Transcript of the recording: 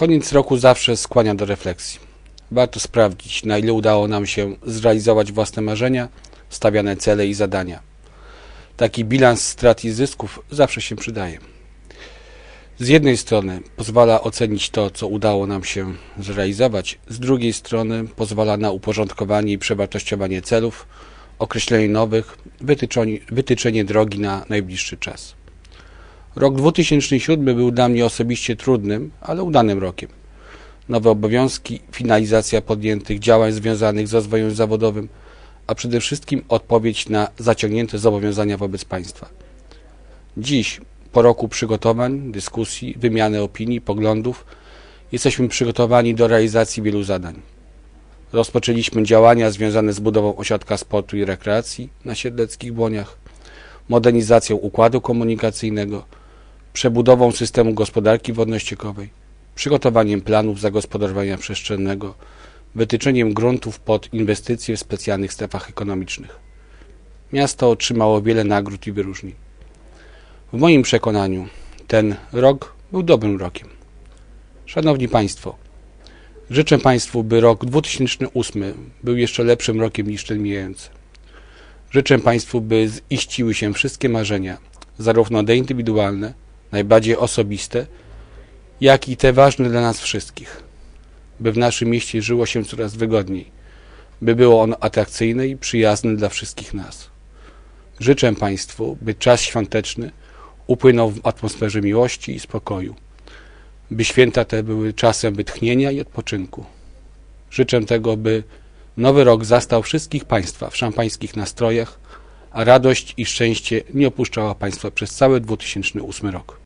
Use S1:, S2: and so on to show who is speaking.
S1: Koniec roku zawsze skłania do refleksji. Warto sprawdzić, na ile udało nam się zrealizować własne marzenia, stawiane cele i zadania. Taki bilans strat i zysków zawsze się przydaje. Z jednej strony pozwala ocenić to, co udało nam się zrealizować, z drugiej strony pozwala na uporządkowanie i przewartościowanie celów, określenie nowych, wytyczenie, drogi na najbliższy czas. Rok 2007 był dla mnie osobiście trudnym, ale udanym rokiem. Nowe obowiązki, finalizacja podjętych działań związanych z rozwojem zawodowym, a przede wszystkim odpowiedź na zaciągnięte zobowiązania wobec państwa. Dziś, po roku przygotowań, dyskusji, wymiany opinii, poglądów, jesteśmy przygotowani do realizacji wielu zadań. Rozpoczęliśmy działania związane z budową ośrodka sportu i rekreacji na Siedleckich Błoniach, modernizacją układu komunikacyjnego, przebudową systemu gospodarki wodno-ściekowej, przygotowaniem planów zagospodarowania przestrzennego, wytyczeniem gruntów pod inwestycje w specjalnych strefach ekonomicznych. Miasto otrzymało wiele nagród i wyróżnień. W moim przekonaniu ten rok był dobrym rokiem. Szanowni Państwo, życzę Państwu, by rok 2008 był jeszcze lepszym rokiem niż ten mijający. Życzę Państwu, by ziściły się wszystkie marzenia, zarówno te indywidualne, najbardziej osobiste, jak i te ważne dla nas wszystkich. By w naszym mieście żyło się coraz wygodniej, by było ono atrakcyjne i przyjazne dla wszystkich nas. Życzę Państwu, by czas świąteczny upłynął w atmosferze miłości i spokoju, by święta te były czasem wytchnienia i odpoczynku. Życzę tego, by nowy rok zastał wszystkich Państwa w szampańskich nastrojach, a radość i szczęście nie opuszczała Państwa przez cały 2008 rok.